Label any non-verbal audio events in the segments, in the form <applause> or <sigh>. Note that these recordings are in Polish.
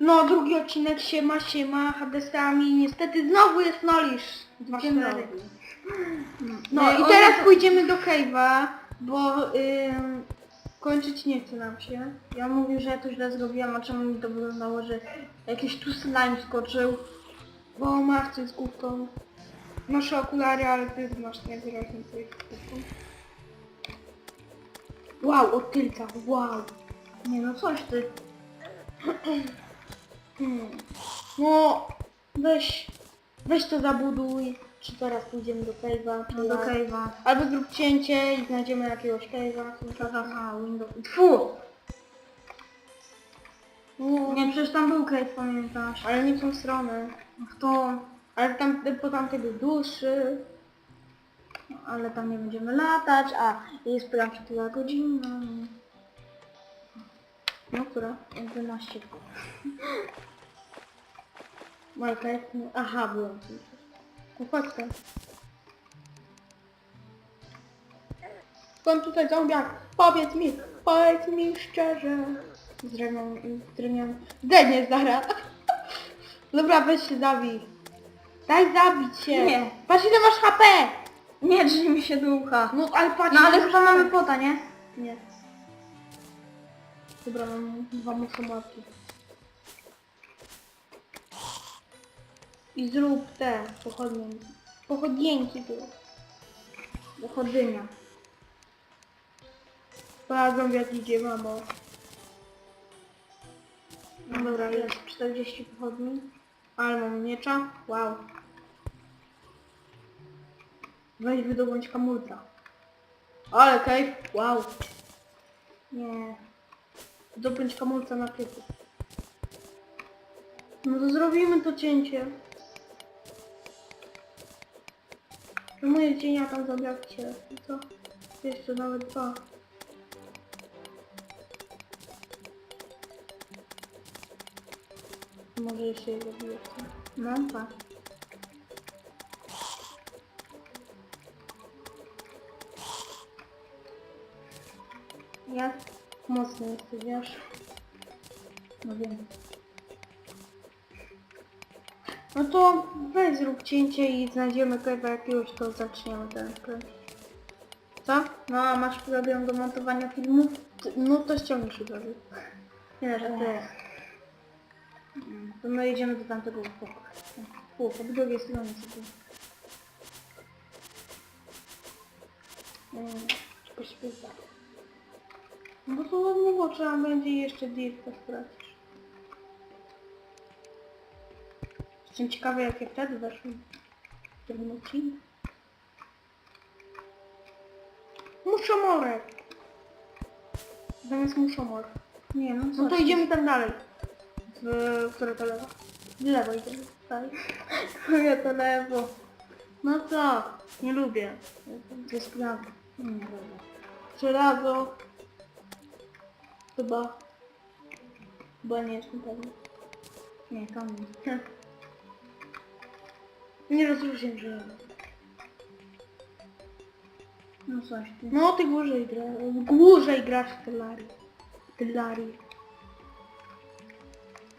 No, drugi odcinek siema, siema, Hadesami. Niestety znowu jest Nolisz. Dobry. No Nie, i teraz pójdziemy do Cave'a, bo ym, kończyć nie chce nam się. Ja mówił, że ja to źle zrobiłam, a czemu mi to wyglądało, że jakiś tu slime skoczył. Bo masz coś z główką. Noszę okulary, ale ty masz najwyraźniej coś z główką. Wow, od tylca, wow. Nie no, coś ty. <clears throat> Hmm. No, weź, weź to zabuduj. Czy teraz pójdziemy do Cave'a, czy do jak? cave'a. Albo zrób cięcie i znajdziemy jakiegoś cave'a. Aha, Windows. Tfu! No, Nie, przecież tam był cave, pamiętasz? ale nie w tą stronę. W tą... Ale tam, po tamtej był dłuższy. No, ale tam nie będziemy latać, a jest prawie tyle godzina. No, która? 11. Majka jest... Aha, byłem tam. Skąd tutaj zombiak? Powiedz mi, powiedz mi szczerze. Z drewnią, z drewnią... Zdejmie zara. <laughs> Dobra, weź się zabij. Daj zabić się. Nie. Patrz ile masz HP. Nie, drży mi się do ucha. No ale patrz. No ale chyba mamy HP. pota, nie? Nie. Dobra, mam dwa musomarki. I zrób te pochodnie. Pochodnienki tu. Dochodzenia. Bardzo jak idzie, mamo. No dobra, jest 40 pochodni. Ale mam miecza. Wow. Weź wydobądź kamulca. Ale cave. Wow. Nie. Zdobądź kamulca na piecu. No to zrobimy to cięcie. No moje cienia tam zabiacie. I co? Jeszcze nawet dwa. Może jeszcze je zabiję. co? No tak. Jak mocny jesteś, wiesz? No wiem. No to weź zrób cięcie i znajdziemy chyba jakiegoś, to zaczniemy ten kręcić. Co? No a masz program do montowania filmów? Ty- No to ściągniesz od razu. Nie, że. Mm, To my jedziemy do tamtego boku. U, po drugiej stronie sobie. Mm, pośpiewa. No to od niego trzeba będzie jeszcze dirta stracić. Jestem ciekawy jakie wtedy weszły w tym odcinku. Muszomorek! Zamiast muszomor. Nie, no? No to idziemy tam dalej. W które to lewo? W lewo idziemy. Tak. <laughs> Ja to lewo. No co? Nie lubię. To jest prawo. Nie, dobra. Żelazo. Chyba. Chyba nie jestem pewny. Nie, tam <laughs> nie. Rozróżniam żelaza. No coś tu. No ty dłużej gra, dłużej grasz w Terrarii. Terrarii.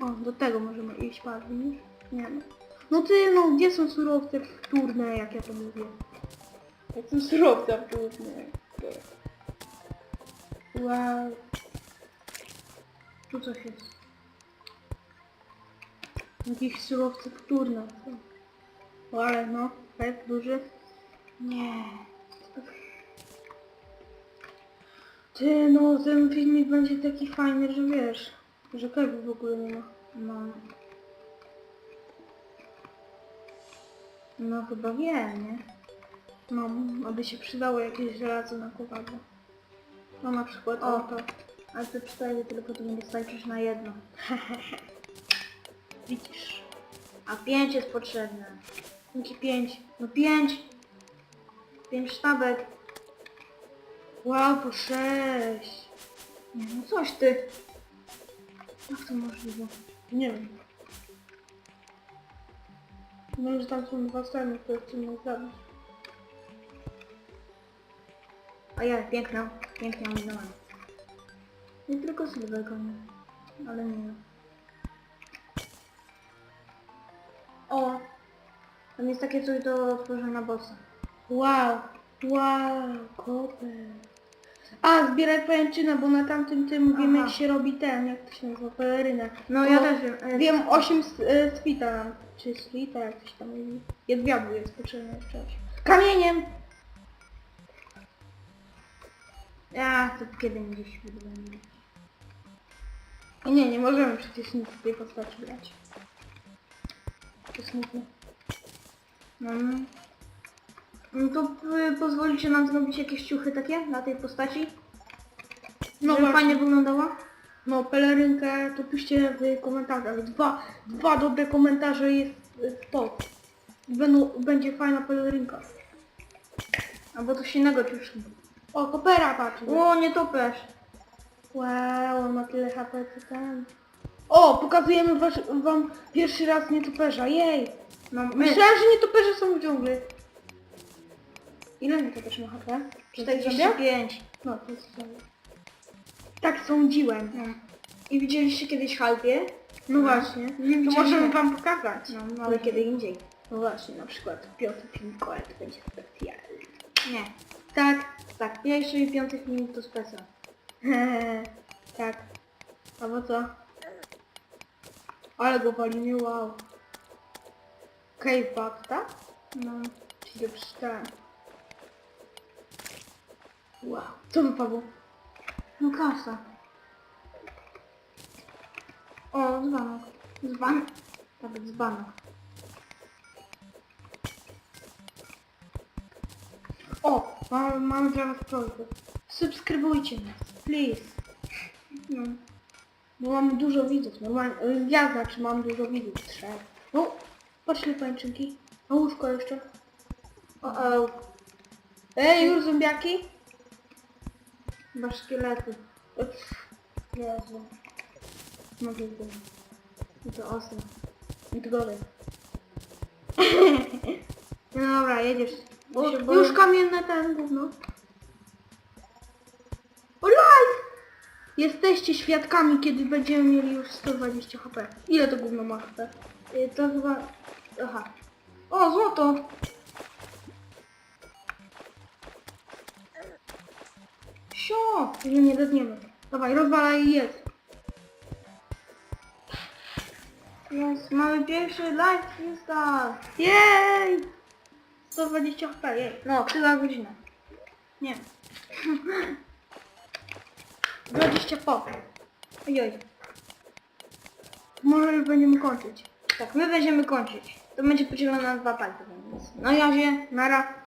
O, do tego możemy iść, widzisz? Nie no. No ty, no gdzie są surowce wtórne, jak ja to mówię? Jak są surowce wtórne? Wow. Tu coś jest. Jakieś surowce wtórne. O, ale no, tak duży. Nie. Ty, no ten filmik będzie taki fajny, że wiesz, że Kevin w ogóle nie ma. No. No chyba wiem, nie? No, aby się przydało jakieś żelazo na kowadło. No na przykład O. to. Ale te cztery tylko tu nie wystarczysz na jedno. <laughs> Widzisz. A pięć jest potrzebne. Jakie pięć. No pięć. Pięć sztabek. Wow, po sześć. Nie no coś ty. Jak to możliwe? Nie wiem. Wiem, że tam są dwa strony, które chcę mnie zabić. A ja, piękna. Piękna ominęła. Nie tylko sylwego. Ale nie. Tam jest takie coś do tworzenia na bossa. Wow, wow, koper. A, zbieraj pajęczynę, bo na tamtym tym wiem Aha. jak się robi ten, jak to się nazywa, pelerynę. No ja też wiem. e, Wiem 8 s- e, swita nam, czy swita, jak coś tam mówi. Jedwiabu jest potrzebne jeszcze. osiem. Kamieniem! Ja to kiedy gdzieś wydobędę. Nie, nie możemy przecież nic z tej postaci brać. To smutne. No, no to y, pozwolicie nam zrobić jakieś ciuchy takie na tej postaci? No Żeby właśnie. fajnie wyglądało? No, pelerynkę to piszcie w komentarzach. Dwa, dwa dobre komentarze jest y, to. Będą, będzie fajna pelerynka. Albo coś innego ciuszki. O, kopera patrz. O, nie topesz. Wow, on ma tyle HP co ten. O, pokazujemy wasz, wam pierwszy raz nietoperza, jej! No, my. Myślałem, że nietoperze są w dżungli. Ile nietoperz ma HP? 45. No, to jest sobie. Tak sądziłem. No. I widzieliście kiedyś halpie? No właśnie. Nie To możemy wam pokazać. No, no ale kiedy indziej. No właśnie, na przykład piąty film Koet będzie specjalny. Nie. Tak. Tak, pierwszy i piąty film to specjal. <laughs> tak. Albo co? Ale go walimy, wow. Bug, tak? No. Czyli to przeczytałem. Wow. Co wypadło? No kasa. O, dzbanek. Dzbanek. Tak, dzbanek. O! Mamy, mamy dla was prośbę. Subskrybujcie nas, please. No. Bo mamy dużo widzów, normalnie. Ja znaczy mam dużo widzów, trzech. Patrzcie pańczynki. Na łóżko jeszcze. O, o, Ej, już zombiaki? chyba szkielety. Ups. Jezu. Mogę go. I to ostre. I to gorzej. <laughs> No dobra, jedziesz. O, się boję. już kamienne ten gówno. O live! Jesteście świadkami, kiedy będziemy mieli już 120 HP. Ile to gówno ma HP? Y, To chyba... Aha. O, złoto! Sio! Nie, nie dodniemy. Dawaj, rozwalaj i jedz. Jest, mamy pierwszy live freestyle. Jej! 120 HP, jej. No, chyba godzina. Nie. 20 po. Ojoj. Może już będziemy kończyć. Tak, my będziemy kończyć. To będzie podzielone na dwa partie, więc... No jazie. Nara.